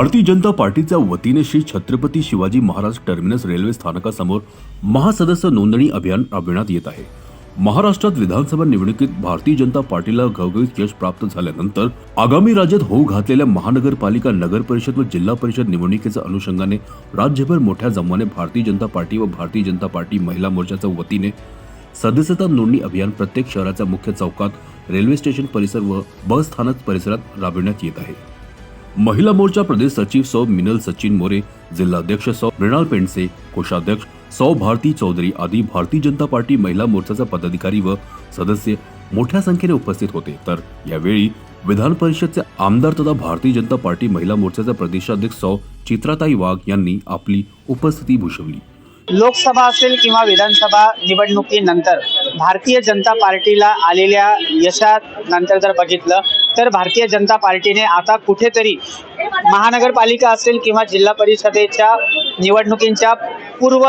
भारतीय जनता पार्टीच्या वतीने श्री छत्रपती शिवाजी महाराज टर्मिनस रेल्वे स्थानकासमोर महासदस्य नोंदणी अभियान राबविण्यात येत आहे. महाराष्ट्रात विधानसभा निवडणुकीत भारतीय जनता पार्टीला घवघवीत यश प्राप्त झाल्यानंतर आगामी राज्यात होऊ घातलेल्या महानगरपालिका नगर परिषद व जिल्हा परिषद निवडणुकीच्या अनुषंगाने राज्यभर मोठ्या जमाने भारतीय जनता पार्टी व भारतीय जनता पार्टी महिला मोर्चाच्या वतीने सदस्यता नोंदणी अभियान प्रत्येक शहराच्या मुख्य चौकात रेल्वे स्टेशन परिसर व बस स्थानक परिसरात राबविण्यात येत आहे. महिला मोर्चा प्रदेश सचिव सौ मिनल सचिन मोरे जिल्हाध्यक्ष सौ मृणाल पेंडसे कोषाध्यक्ष सौ भारती चौधरी आदी भारतीय जनता पार्टी महिला मोर्चाचा पदाधिकारी व सदस्य मोठ्या संख्येने उपस्थित होते. तर यावेळी विधान परिषदचे आमदार तथा भारतीय जनता पार्टी महिला मोर्चाचा प्रदेशाध्यक्ष सौ चित्राताई वाघ यांनी आपली उपस्थिती भूषवली. लोकसभा असेल किंवा विधानसभा निवडणुकीनंतर भारतीय जनता पार्टीला आलेल्या यशात नंतर जर बघितलं तर भारतीय जनता पार्टीने आता कुठेतरी महानगरपालिका असेल किंवा जिल्हा परिषदेच्या निवडणुकींच्या पूर्व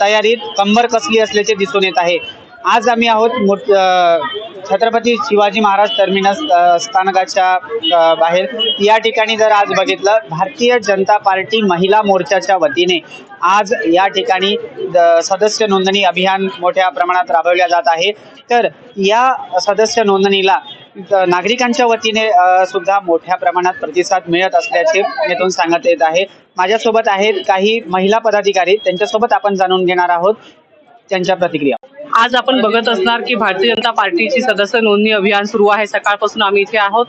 तयारीत कंबर कसली असल्याचे दिसून येत आहे. आज आम्ही आहोत मोठ छत्रपती शिवाजी महाराज टर्मिनस स्थानकाच्या बाहेर. या ठिकाणी जर आज बघितलं भारतीय जनता पार्टी महिला मोर्चाच्या वतीने आज या ठिकाणी सदस्य नोंदणी अभियान मोठ्या प्रमाणात राबवल्या जात आहे. तर या सदस्य नोंदणीला नागरिकांच्या वतीने सुद्धा मोठ्या प्रमाणात प्रतिसाद मिळत असल्याचे येथून सांगत येत आहे. माझ्यासोबत आहेत काही महिला पदाधिकारी. त्यांच्यासोबत आपण जाणून घेणार आहोत त्यांच्या प्रतिक्रिया. आज आपण बघत असणार की भारतीय जनता पार्टीची सदस्य नोंदणी अभियान सुरू आहे. सकाळपासून आम्ही इथे आहोत.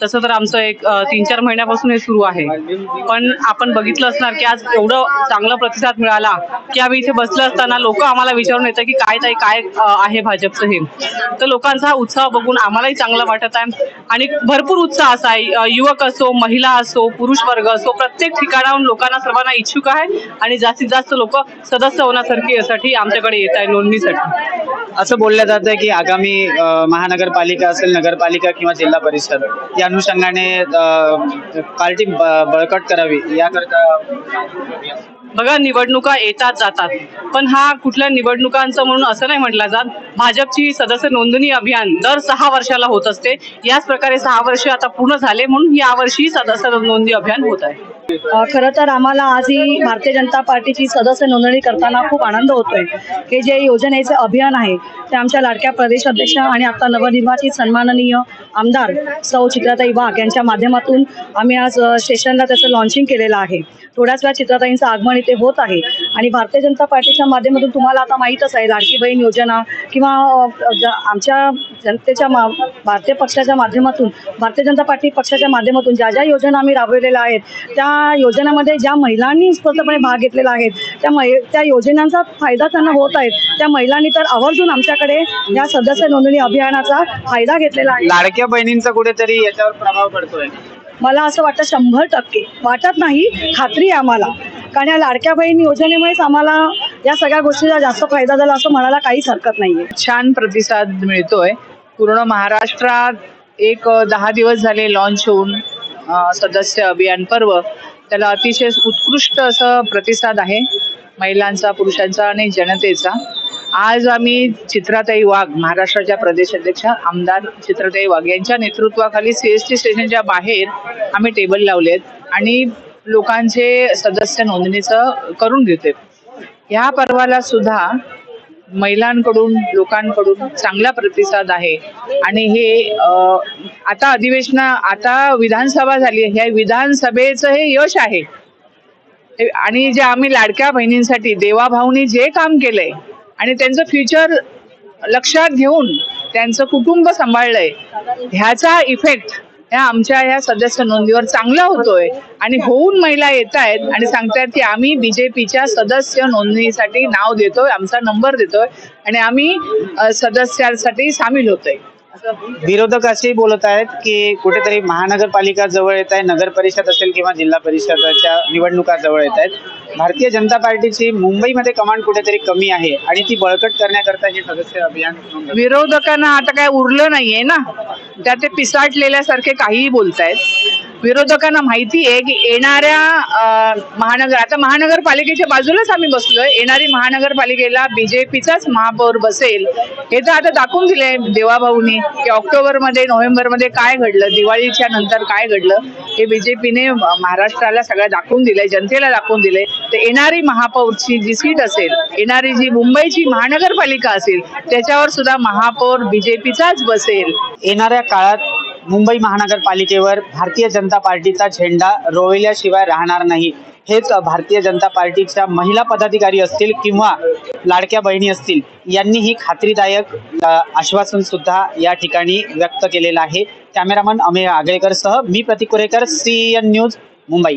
तसं तर आमचं एक तीन चार महिन्यापासून हे सुरू आहे. पण आपण बघितलं असणार की आज एवढं चांगला प्रतिसाद मिळाला की आम्ही इथे बसलं असताना लोक आम्हाला विचारून येतात की काय ताई काय आहे भाजपचं हे. तर लोकांचा हा उत्साह बघून आम्हालाही चांगला वाटत आहे. आणि भरपूर उत्साह असा आहे. युवक असो महिला असो पुरुष वर्ग असो प्रत्येक ठिकाणाहून लोकांना सर्वांना इच्छुक आहे. आणि जास्तीत जास्त लोक सदस्य होण्यासाठी यासाठी आमच्याकडे येत आहे नोंदणीसाठी. असं बोललं जातं की आगामी महानगरपालिका असेल नगरपालिका किंवा जिल्हा परिषद या अनुषंगाने पार्टी बळकट करावी याकरता बघा निवडणुका येतात जातात. पण हा कुठल्या निवडणुकांचं म्हणून असं नाही म्हटलं जात. भाजपची सदस्य नोंदणी अभियान दर सहा वर्षाला होत असते. याच प्रकारे सहा वर्ष आता पूर्ण झाले म्हणून यावर्षी सदस्य नोंदणी अभियान होत आहे. खरं तर आम्हाला आज ही भारतीय जनता पार्टीची सदस्य नोंदणी करताना खूप आनंद होतोय हे जे योजनेचे अभियान आहे ते आमच्या लाडक्या प्रदेश अध्यक्ष आणि आता नवनिर्वाचित सन्माननीय आमदार सौ चित्राताई वाघ यांच्या माध्यमातून आम्ही आज सेशनला स्टेशनला त्याचं लॉन्चिंग केलेलं आहे. थोड्याच वेळा चित्राताईंचं आगमन इथे होत आहे. आणि भारतीय जनता पार्टीच्या माध्यमातून तुम्हाला आता माहीतच आहे लाडकी बहीण योजना किंवा आमच्या जनतेच्या मा भारतीय पक्षाच्या माध्यमातून भारतीय जनता पार्टी पक्षाच्या माध्यमातून ज्या ज्या योजना आम्ही राबवलेल्या आहेत त्या योजनामध्ये ज्या महिलांनी स्पष्टपणे भाग घेतलेला आहे त्या मै त्या योजनांचा फायदा त्यांना होत आहे. त्या महिलांनी तर आवर्जून आमच्याकडे या सदस्य नोंदणी अभियानाचा फायदा घेतलेला आहे. लाडक्या बहिणींचा कुठेतरी याच्यावर प्रभाव पडतोय. मला असं वाटतं शंभर टक्के. वाटत नाही खात्री आहे आम्हाला. कारण या लाडक्या बहीण योजनेमुळेच आम्हाला या सगळ्या गोष्टीचा जास्त फायदा झाला असं म्हणायला काहीच हरकत नाही आहे छान प्रतिसाद मिळतोय. पूर्ण महाराष्ट्रात एक दहा दिवस झाले लॉन्च होऊन सदस्य अभियान पर्व. त्याला अतिशय उत्कृष्ट असं प्रतिसाद आहे महिलांचा पुरुषांचा आणि जनतेचा. आज आम्ही चित्राताई वाघ महाराष्ट्राच्या प्रदेशाध्यक्षा आमदार चित्राताई वाघ यांच्या नेतृत्वाखाली सी एस टी स्टेशनच्या बाहेर आम्ही टेबल लावलेत आणि लोकांचे सदस्य नोंदणीचं करून घेतोय. ह्या पर्वाला सुद्धा महिलांकडून लोकांकडून चांगला प्रतिसाद आहे. आणि हे आता अधिवेशन आता विधानसभा झाली ह्या विधानसभेचं हे यश आहे. हे- आणि जे आम्ही लाडक्या बहिणींसाठी देवाभाऊनी जे काम केलंय आणि त्यांचं फ्युचर लक्षात घेऊन त्यांचं कुटुंब सांभाळलंय ह्याचा इफेक्ट ह्या आमच्या ह्या सदस्य नोंदीवर चांगला होतोय आणि होऊन महिला येत आहेत आणि सांगतायत की आम्ही बीजेपीच्या सदस्य नोंदणीसाठी नाव देतोय आमचा नंबर देतोय आणि आम्ही सदस्यांसाठी सामील होतोय. विरोधक असेही बोलत आहेत की कुठेतरी महानगरपालिका जवळ येत आहे नगर परिषद असेल किंवा जिल्हा परिषदाच्या निवडणुका जवळ येत आहेत. भारतीय जनता पार्टीची मुंबईमध्ये कमांड कुठेतरी कमी आहे आणि ती बळकट करण्याकरता हे सदस्य अभियान. विरोधकांना आता काय उरलं नाहीये ना? त्या ते पिसाटलेल्यासारखे काहीही बोलतायत. विरोधकांना माहिती आहे की येणाऱ्या महानगर आता महानगरपालिकेच्या बाजूलाच आम्ही बसलोय. येणारी महानगरपालिकेला बीजेपीचाच महापौर बसेल हे तर आता दाखवून दिले देवाभाऊनी की ऑक्टोबरमध्ये नोव्हेंबरमध्ये काय घडलं दिवाळीच्या नंतर काय घडलं हे बीजेपीने महाराष्ट्राला सगळं दाखवून दिलंय जनतेला दाखवून दिलंय. तर येणारी महापौरची जी सीट असेल येणारी जी मुंबईची महानगरपालिका असेल त्याच्यावर सुद्धा महापौर बीजेपीचाच बसेल. येणाऱ्या काळात मुंबई महानगरपालिकेवर भारतीय जनता पार्टीचा झेंडा रोविल्याशिवाय राहणार नाही. हेच भारतीय जनता पार्टीच्या महिला पदाधिकारी असतील किंवा लाडक्या बहिणी असतील यांनी ही खात्रीदायक आश्वासन सुद्धा या ठिकाणी व्यक्त केलेलं आहे. कॅमेरामन अमेय आगळेकर सह मी Pratik Kurekar C N news Mumbai.